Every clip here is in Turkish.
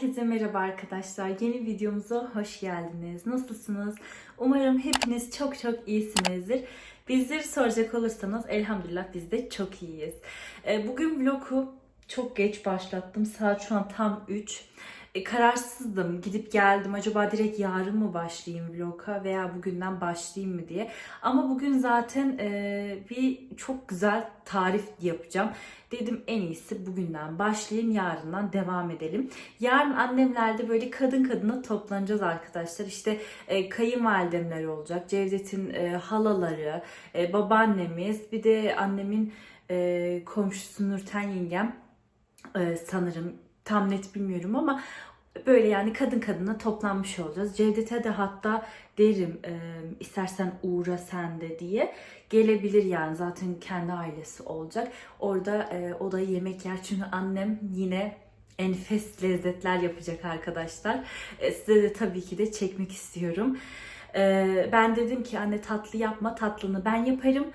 Herkese merhaba arkadaşlar. Yeni videomuza hoş geldiniz. Nasılsınız? Umarım hepiniz çok çok iyisinizdir. Bizleri soracak olursanız elhamdülillah biz de çok iyiyiz. Ee, Bugün vlogu çok geç başlattım. Saat şu an tam 3. E, kararsızdım. Gidip geldim. Acaba direkt yarın mı başlayayım vloga veya bugünden başlayayım mı diye. Ama bugün zaten e, bir çok güzel tarif yapacağım. Dedim en iyisi bugünden başlayayım yarından devam edelim. Yarın annemlerde böyle kadın kadına toplanacağız arkadaşlar. İşte e, kayınvalidemler olacak. Cevdet'in e, halaları, e, babaannemiz, bir de annemin e, komşusu Nurten yengem e, sanırım tam net bilmiyorum ama böyle yani kadın kadına toplanmış olacağız. Cevdet'e de hatta derim e, istersen uğra sen de diye gelebilir yani zaten kendi ailesi olacak. Orada e, o da yemek yer çünkü annem yine enfes lezzetler yapacak arkadaşlar. E, size de tabii ki de çekmek istiyorum. E, ben dedim ki anne tatlı yapma tatlını ben yaparım.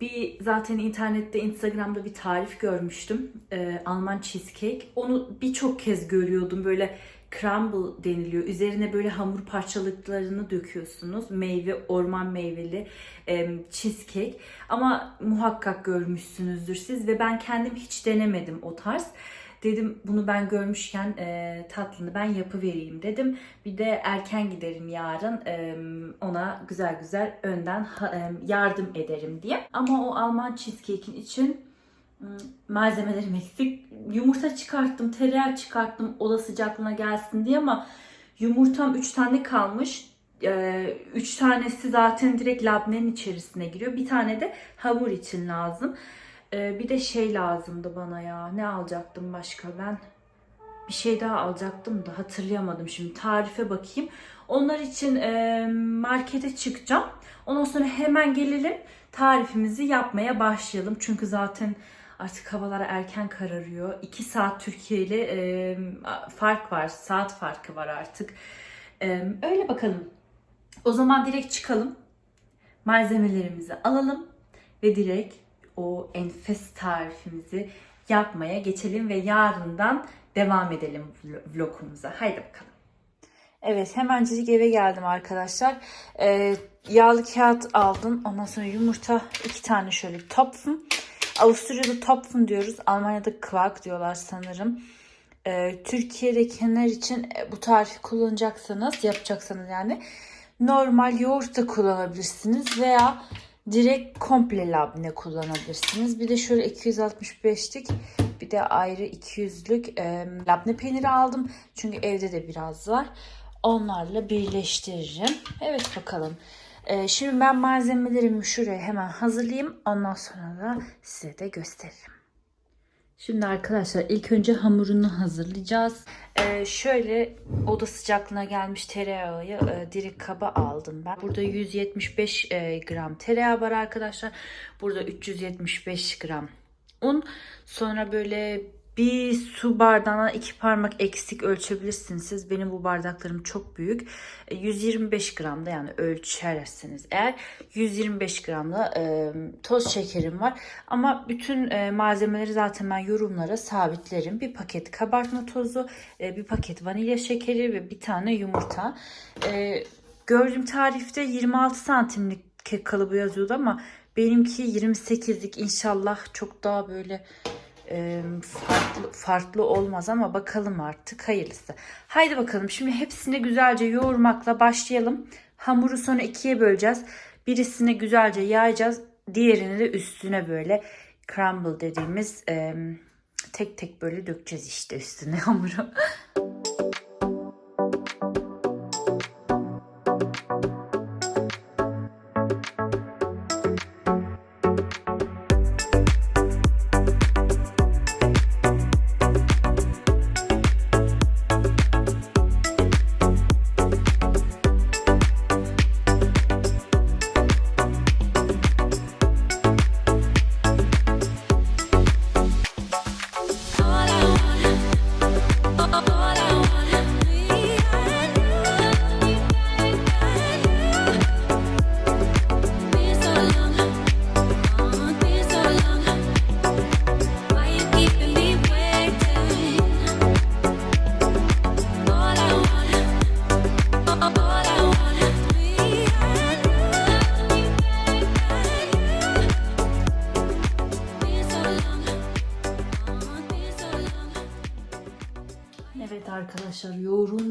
Bir zaten internette Instagram'da bir tarif görmüştüm. Ee, Alman cheesecake. Onu birçok kez görüyordum. Böyle crumble deniliyor. Üzerine böyle hamur parçalıklarını döküyorsunuz. Meyve, orman meyveli e, cheesecake. Ama muhakkak görmüşsünüzdür siz ve ben kendim hiç denemedim o tarz. Dedim bunu ben görmüşken e, tatlını ben yapıvereyim dedim. Bir de erken giderim yarın e, ona güzel güzel önden ha- e, yardım ederim diye. Ama o Alman cheesecake'in için malzemelerim eksik. Yumurta çıkarttım, tereyağı çıkarttım oda sıcaklığına gelsin diye ama yumurtam 3 tane kalmış. 3 tanesi zaten direkt labnenin içerisine giriyor. Bir tane de hamur için lazım. Ee, bir de şey lazımdı bana ya. Ne alacaktım başka ben? Bir şey daha alacaktım da hatırlayamadım şimdi. Tarife bakayım. Onlar için e, markete çıkacağım. Ondan sonra hemen gelelim. Tarifimizi yapmaya başlayalım. Çünkü zaten artık havalar erken kararıyor. 2 saat Türkiye ile e, fark var. Saat farkı var artık. E, öyle bakalım. O zaman direkt çıkalım. Malzemelerimizi alalım ve direkt o enfes tarifimizi yapmaya geçelim ve yarından devam edelim vl- vlogumuza. Haydi bakalım. Evet hemencik eve geldim arkadaşlar. Ee, yağlı kağıt aldım. Ondan sonra yumurta iki tane şöyle topfen. Avusturya'da topfen diyoruz. Almanya'da kvark diyorlar sanırım. Ee, Türkiye'dekiler için e, bu tarifi kullanacaksanız, yapacaksanız yani normal yoğurt da kullanabilirsiniz veya direkt komple labne kullanabilirsiniz. Bir de şöyle 265'lik bir de ayrı 200'lük e, labne peyniri aldım. Çünkü evde de biraz var. Onlarla birleştiririm. Evet bakalım. E, şimdi ben malzemelerimi şuraya hemen hazırlayayım. Ondan sonra da size de gösteririm. Şimdi arkadaşlar ilk önce hamurunu hazırlayacağız. Ee, şöyle oda sıcaklığına gelmiş tereyağı e, direkt kaba aldım ben. Burada 175 e, gram tereyağı var arkadaşlar. Burada 375 gram un. Sonra böyle bir su bardağına iki parmak eksik ölçebilirsiniz siz. Benim bu bardaklarım çok büyük. E, 125 gram da yani ölçerseniz eğer 125 gramla e, toz şekerim var. Ama bütün e, malzemeleri zaten ben yorumlara sabitlerim. Bir paket kabartma tozu, e, bir paket vanilya şekeri ve bir tane yumurta. E, gördüğüm tarifte 26 santimlik kek kalıbı yazıyordu ama benimki 28'lik inşallah çok daha böyle e, farklı, farklı olmaz ama bakalım artık hayırlısı. Haydi bakalım şimdi hepsini güzelce yoğurmakla başlayalım. Hamuru sonra ikiye böleceğiz. Birisini güzelce yayacağız. Diğerini de üstüne böyle crumble dediğimiz e, tek tek böyle dökeceğiz işte üstüne hamuru.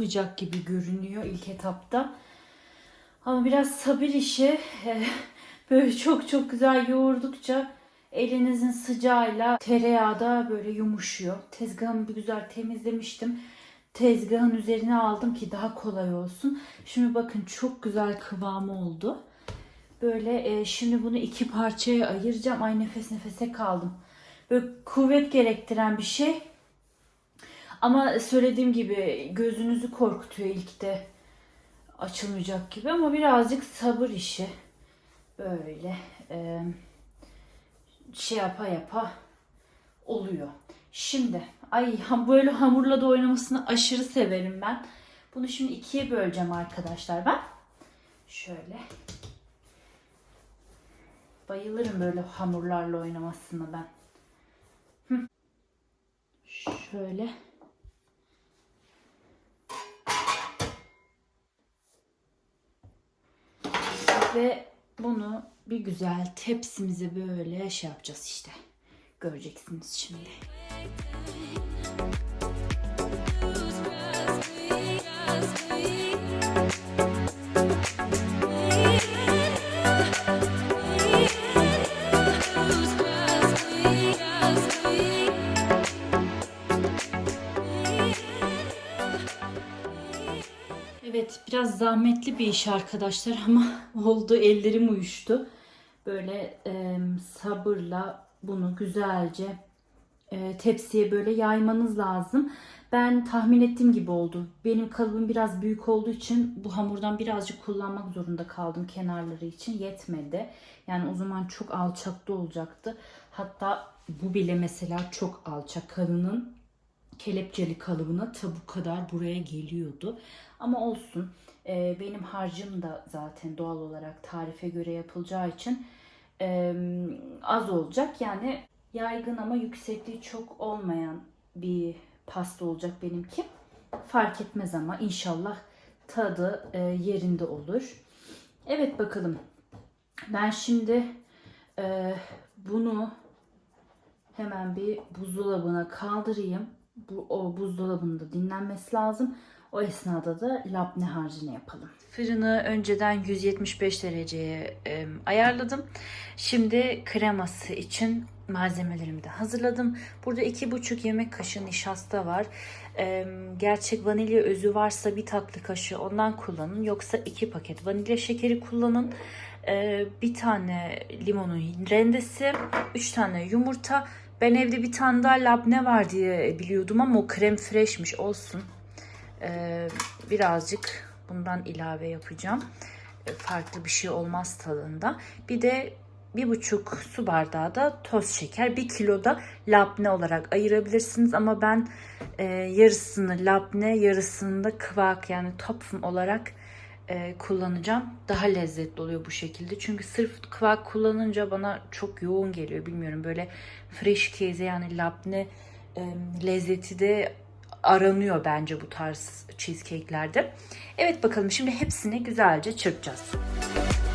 Yoğrulmayacak gibi görünüyor ilk etapta. Ama biraz sabır işi. Eh, Böyle çok çok güzel yoğurdukça elinizin sıcağıyla tereyağı da böyle yumuşuyor. Tezgahımı bir güzel temizlemiştim. Tezgahın üzerine aldım ki daha kolay olsun. Şimdi bakın çok güzel kıvamı oldu. Böyle e, şimdi bunu iki parçaya ayıracağım. Ay nefes nefese kaldım. Böyle kuvvet gerektiren bir şey. Ama söylediğim gibi gözünüzü korkutuyor ilk de açılmayacak gibi ama birazcık sabır işi. Böyle e, şey yapa yapa oluyor. Şimdi ay böyle hamurla da oynamasını aşırı severim ben. Bunu şimdi ikiye böleceğim arkadaşlar ben. Şöyle. Bayılırım böyle hamurlarla oynamasını ben. Hı. Şöyle. Ve bunu bir güzel tepsimize böyle şey yapacağız işte. Göreceksiniz şimdi. Evet biraz zahmetli bir iş arkadaşlar ama oldu ellerim uyuştu. Böyle e, sabırla bunu güzelce e, tepsiye böyle yaymanız lazım. Ben tahmin ettiğim gibi oldu. Benim kalıbım biraz büyük olduğu için bu hamurdan birazcık kullanmak zorunda kaldım kenarları için. Yetmedi. Yani o zaman çok alçakta olacaktı. Hatta bu bile mesela çok alçak. Kadının kelepçeli kalıbına tabu kadar buraya geliyordu. Ama olsun. Ee, benim harcım da zaten doğal olarak tarife göre yapılacağı için e, az olacak. Yani yaygın ama yüksekliği çok olmayan bir pasta olacak benimki. Fark etmez ama inşallah tadı e, yerinde olur. Evet bakalım. Ben şimdi e, bunu hemen bir buzdolabına kaldırayım. Bu o buzdolabında dinlenmesi lazım. O esnada da labne harcını yapalım. Fırını önceden 175 dereceye e, ayarladım. Şimdi kreması için malzemelerimi de hazırladım. Burada 2,5 yemek kaşığı nişasta var. E, gerçek vanilya özü varsa bir tatlı kaşığı ondan kullanın. Yoksa 2 paket vanilya şekeri kullanın. E, bir tane limonun rendesi, 3 tane yumurta. Ben evde bir tane daha labne var diye biliyordum ama o krem freshmiş olsun. Ee, birazcık bundan ilave yapacağım. Ee, farklı bir şey olmaz tadında. Bir de bir buçuk su bardağı da toz şeker. Bir kilo da labne olarak ayırabilirsiniz ama ben e, yarısını labne yarısını da kıvak yani topfum olarak e, kullanacağım. Daha lezzetli oluyor bu şekilde. Çünkü sırf kıvak kullanınca bana çok yoğun geliyor. Bilmiyorum böyle fresh keze yani labne e, lezzeti de aranıyor bence bu tarz cheesecake'lerde. Evet bakalım şimdi hepsini güzelce çırpacağız. Evet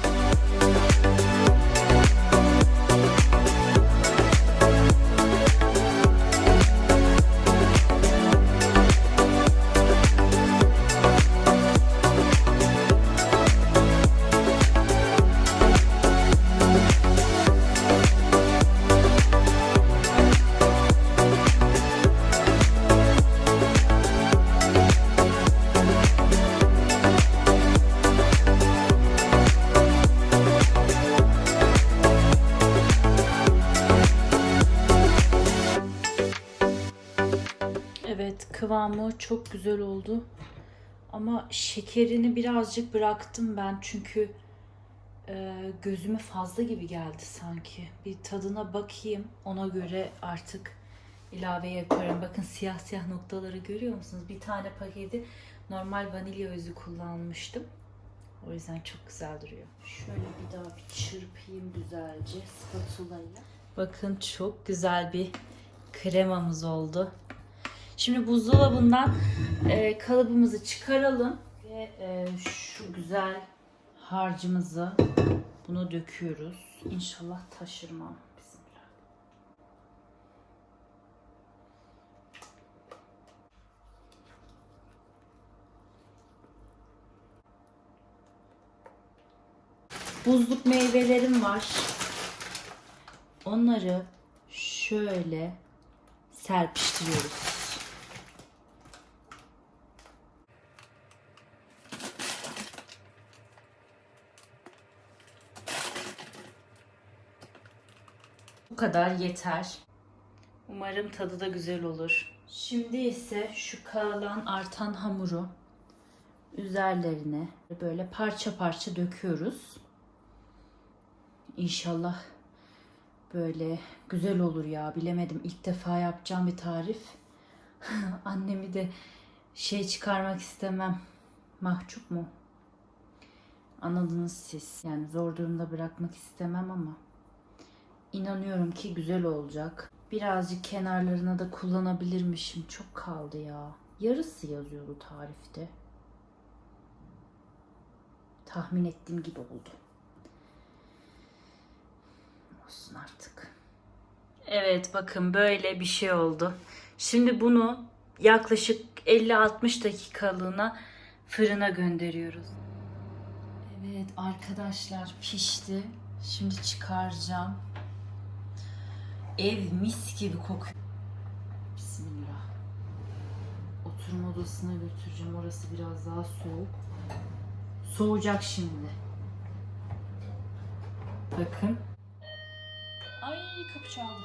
çok güzel oldu. Ama şekerini birazcık bıraktım ben çünkü e, gözüme fazla gibi geldi sanki. Bir tadına bakayım ona göre artık ilave yaparım. Bakın siyah siyah noktaları görüyor musunuz? Bir tane paketi normal vanilya özü kullanmıştım. O yüzden çok güzel duruyor. Şöyle bir daha bir çırpayım güzelce spatula ile. Bakın çok güzel bir kremamız oldu. Şimdi buzdolabından e, kalıbımızı çıkaralım ve e, şu güzel harcımızı bunu döküyoruz. İnşallah taşırmam. Bismillah. Buzluk meyvelerim var. Onları şöyle serpiştiriyoruz. Bu kadar yeter. Umarım tadı da güzel olur. Şimdi ise şu kalan artan hamuru üzerlerine böyle parça parça döküyoruz. İnşallah böyle güzel olur ya bilemedim. İlk defa yapacağım bir tarif. Annemi de şey çıkarmak istemem. Mahcup mu? Anladınız siz. Yani zor durumda bırakmak istemem ama inanıyorum ki güzel olacak. Birazcık kenarlarına da kullanabilirmişim. Çok kaldı ya. Yarısı yazıyordu tarifte. Tahmin ettiğim gibi oldu. Olsun artık. Evet bakın böyle bir şey oldu. Şimdi bunu yaklaşık 50-60 dakikalığına fırına gönderiyoruz. Evet arkadaşlar pişti. Şimdi çıkaracağım. Ev mis gibi kokuyor. Bismillah. Oturma odasına götüreceğim. Orası biraz daha soğuk. Soğuyacak şimdi. Bakın. Ay kapı çaldı.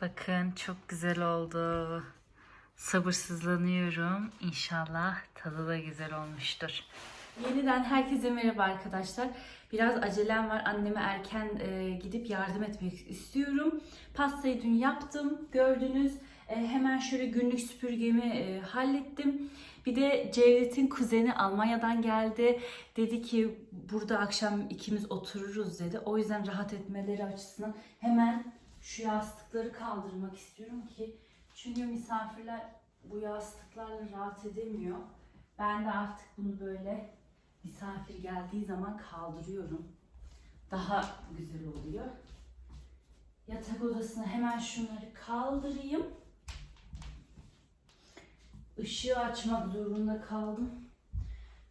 Bakın çok güzel oldu. Sabırsızlanıyorum. İnşallah tadı da güzel olmuştur. Yeniden herkese merhaba arkadaşlar. Biraz acelem var. Anneme erken e, gidip yardım etmek istiyorum. Pastayı dün yaptım. Gördünüz. E, hemen şöyle günlük süpürgemi e, hallettim. Bir de Cevdet'in kuzeni Almanya'dan geldi. Dedi ki burada akşam ikimiz otururuz dedi. O yüzden rahat etmeleri açısından hemen şu yastıkları kaldırmak istiyorum ki çünkü misafirler bu yastıklarla rahat edemiyor. Ben de artık bunu böyle misafir geldiği zaman kaldırıyorum. Daha güzel oluyor. Yatak odasına hemen şunları kaldırayım. Işığı açmak zorunda kaldım.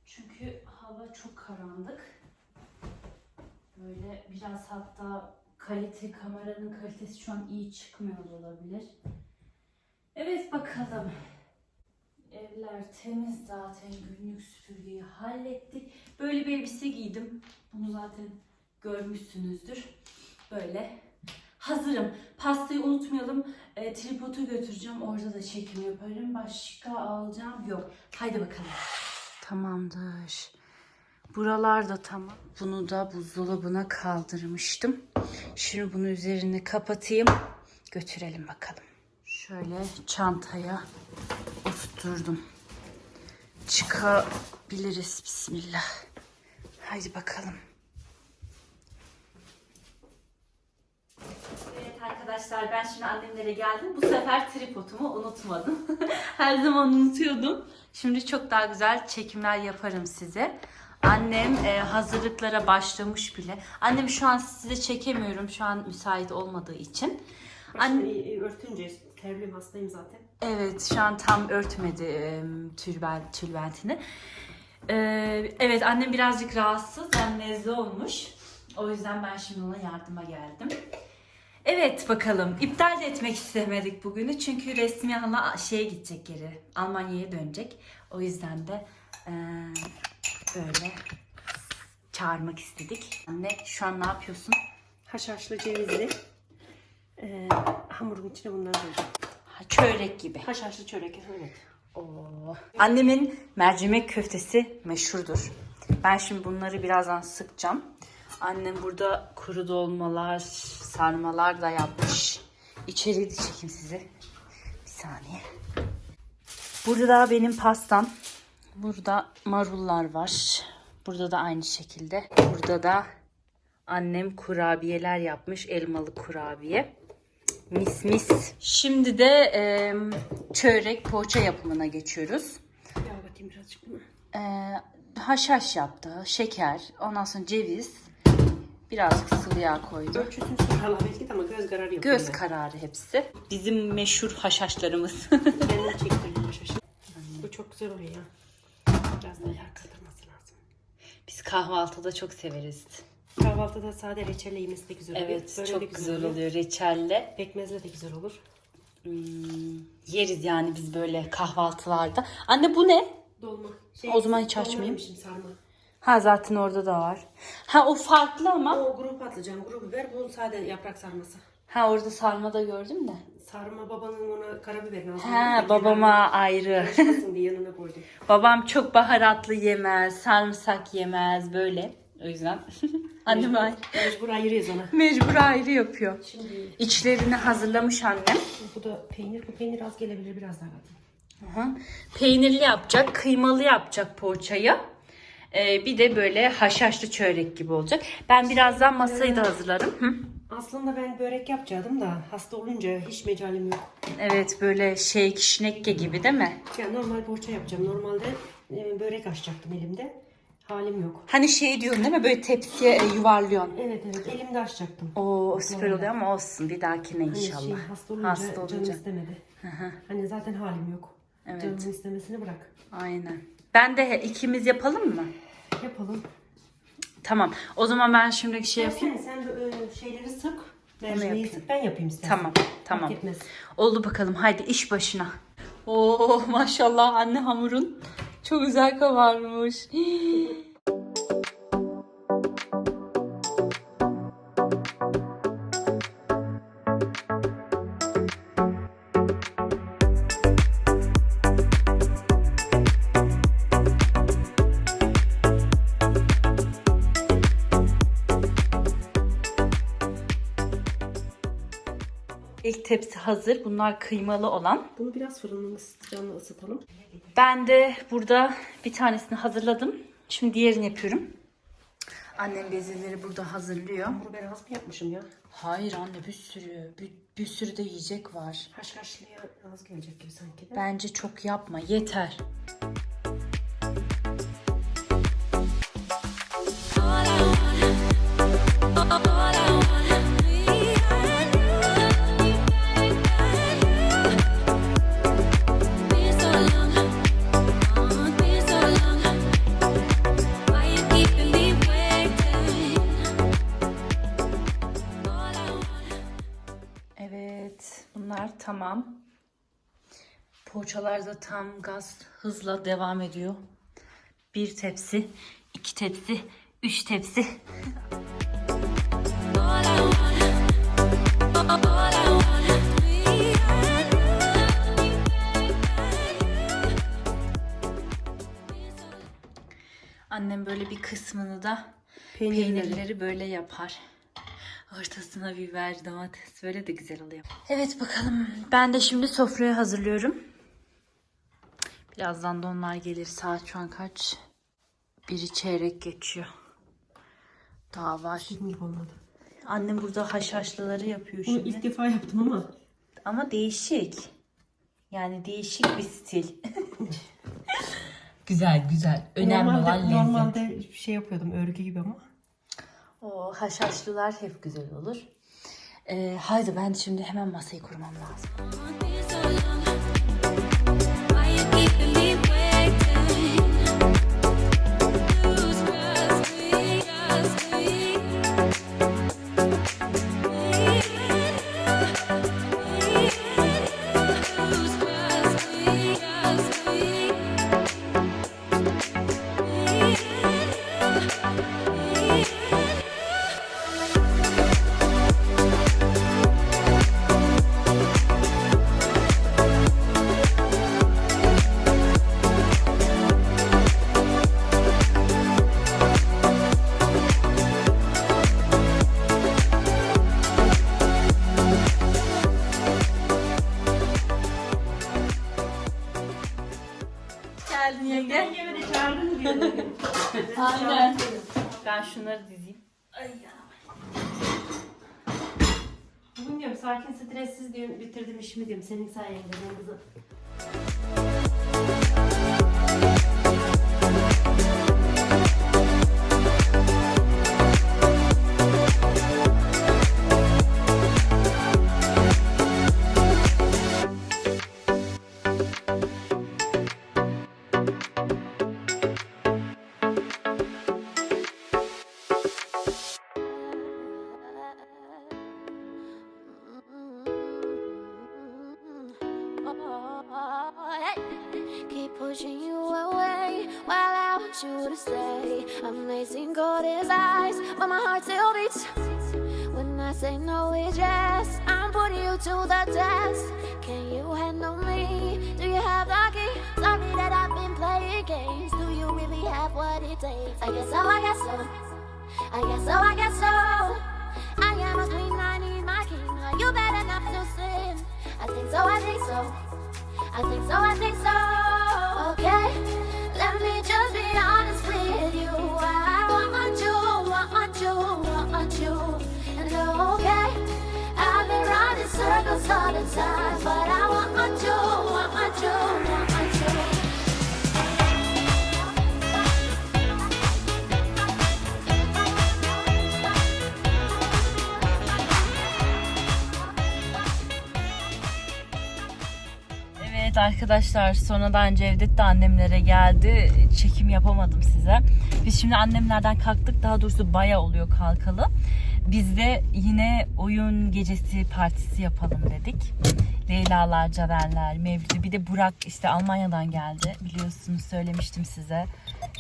Çünkü hava çok karanlık. Böyle biraz hatta kalite kameranın kalitesi şu an iyi çıkmıyor olabilir. Evet bakalım. Evler temiz zaten günlük süpürgeyi hallettik. Böyle bir elbise giydim. Bunu zaten görmüşsünüzdür. Böyle hazırım. Pastayı unutmayalım. E, tripodu götüreceğim. Orada da çekim yaparım. Başka alacağım yok. Haydi bakalım. Tamamdır. Buralar da tamam. Bunu da buzdolabına kaldırmıştım. Şimdi bunu üzerine kapatayım. Götürelim bakalım. Şöyle çantaya oturturdum. Çıkabiliriz. Bismillah. Haydi bakalım. Evet arkadaşlar ben şimdi annemlere geldim. Bu sefer tripodumu unutmadım. Her zaman unutuyordum. Şimdi çok daha güzel çekimler yaparım size. Annem e, hazırlıklara başlamış bile. Annem şu an size çekemiyorum. Şu an müsait olmadığı için. Anne, Anne örtünce terliyim hastayım zaten. Evet şu an tam örtmedi e, tülben, tülbentini. E, evet annem birazcık rahatsız. Yani nezle olmuş. O yüzden ben şimdi ona yardıma geldim. Evet bakalım. İptal de etmek istemedik bugünü. Çünkü resmi hala şeye gidecek geri. Almanya'ya dönecek. O yüzden de e, böyle çağırmak istedik. Anne şu an ne yapıyorsun? Haşhaşlı cevizli. Ee, hamurun içine bunları koyacağım. Çörek gibi. Haşhaşlı çörek evet. Oo. Annemin mercimek köftesi meşhurdur. Ben şimdi bunları birazdan sıkacağım. Annem burada kuru dolmalar, sarmalar da yapmış. İçeriği de çekeyim size. Bir saniye. Burada da benim pastam. Burada marullar var. Burada da aynı şekilde. Burada da annem kurabiyeler yapmış. Elmalı kurabiye. Mis mis. Şimdi de e, çörek poğaça yapımına geçiyoruz. Yağ batayım birazcık buna. E, haşhaş yaptı, şeker, ondan sonra ceviz, birazcık sıvı yağ koydum. Ölçüsünü sorarlar belki ama göz kararı yok. Göz kararı hepsi. Bizim meşhur haşhaşlarımız. Kendim çektirdim haşhaşı. Bu çok güzel oluyor ya. Biraz da yağ katılması lazım. Biz kahvaltıda çok severiz. Kahvaltıda sade reçelle yemesi de güzel oluyor. Evet Böyle de çok güzel oluyor reçelle. Pekmezle de güzel olur. Hmm, yeriz yani biz böyle kahvaltılarda. Anne bu ne? Dolma. O zaman hiç açmayayım. sarma. Ha zaten orada da var. Ha o farklı ama. O grup patlıcan, grup biber, bu sade yaprak sarması. Ha orada sarma da gördüm de. Sarma babanın ona karabiber lazım. Ha babama ayrı. Diye yanına koydum. Babam çok baharatlı yemez, sarımsak yemez böyle. O yüzden annem ayrı. Mecbur ayırıyoruz ona. Mecbur ayrı yapıyor. Şimdi İçlerini hazırlamış annem. bu da peynir. Bu peynir az gelebilir biraz daha katayım. Aha. Peynirli yapacak, kıymalı yapacak poğaçayı. Ee, bir de böyle haşhaşlı çörek gibi olacak. Ben birazdan masayı da hazırlarım. Hı? Aslında ben börek yapacaktım da hasta olunca hiç mecalim yok. Evet böyle şey kişnekke gibi değil mi? Ya normal poğaça yapacağım. Normalde e, börek açacaktım elimde. Halim yok. Hani şey diyorsun değil mi böyle tepsiye e, yuvarlıyorsun. Evet evet elimde açacaktım. Oo süper oluyor ama olsun bir dahakine Hani inşallah. şey, hasta olunca, Hasta canım olunca. istemedi. Hani zaten halim yok. Evet. Canımın istemesini bırak. Aynen. Ben de he- ikimiz yapalım mı? Yapalım. Tamam. O zaman ben şimdi şey yapayım. Sen, sen de, e, şeyleri sık. yapayım? Mercimeği sık ben yapayım istersen. Tamam. Tamam. Fark etmez. Oldu bakalım. Haydi iş başına. Oo maşallah anne hamurun çok güzel kabarmış. Tepsi hazır. Bunlar kıymalı olan. Bunu biraz fırının sıcağına ısıtalım. Ben de burada bir tanesini hazırladım. Şimdi diğerini yapıyorum. Annem bezeleri burada hazırlıyor. Bunu ben az mı yapmışım ya? Hayır anne bir sürü, bir, bir sürü de yiyecek var. Haşhaşlıya az gelecek gibi sanki de. Bence çok yapma, yeter. Evet, tamam. Poğaçalar da tam gaz hızla devam ediyor. Bir tepsi, iki tepsi, üç tepsi. Annem böyle bir kısmını da Peynirleri. peynirleri böyle yapar. Ortasına biber, domates böyle de güzel oluyor. Evet bakalım. Ben de şimdi sofrayı hazırlıyorum. Birazdan da onlar gelir. Saat şu an kaç? Biri çeyrek geçiyor. Daha var. Bilmiyorum olmadı. Annem burada haşhaşlıları yapıyor Bunu şimdi. ilk defa yaptım ama. Ama değişik. Yani değişik bir stil. güzel güzel. Önemli normalde, olan lezzet. Normalde şey yapıyordum örgü gibi ama. O haşhaşlılar hep güzel olur. Ee, haydi ben şimdi hemen masayı kurmam lazım. Ben şunları dizeyim. Bugün diyorum sakin stressiz diyorum bitirdim işimi diyorum senin sayende benim kızım. Say no, it's yes. I'm putting you to the test. Can you handle me? Do you have the key? Sorry that I've been playing games. Do you really have what it takes? I guess so, I guess so. I guess so, I guess so. I am a queen, I need my king. Are you bad enough to sin? I think so, I think so. I think so, I think so. All the time, but I want arkadaşlar sonradan Cevdet de annemlere geldi. Çekim yapamadım size. Biz şimdi annemlerden kalktık. Daha doğrusu baya oluyor kalkalı. Biz de yine oyun gecesi partisi yapalım dedik. Leyla'lar, Caner'ler, Mevlüt'ü. Bir de Burak işte Almanya'dan geldi. Biliyorsunuz söylemiştim size.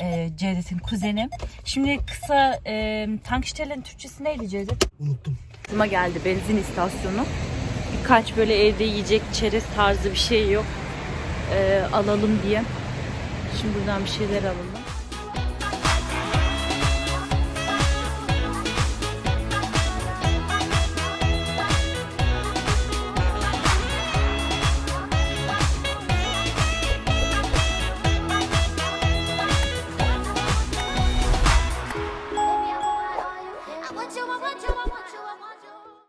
Ee, Cevdet'in kuzeni. Şimdi kısa e, Tankstell'in Türkçesi neydi Cevdet? Unuttum. Aklıma geldi benzin istasyonu. Birkaç böyle evde yiyecek çerez tarzı bir şey yok. Ee, alalım diye. Şimdi buradan bir şeyler alalım.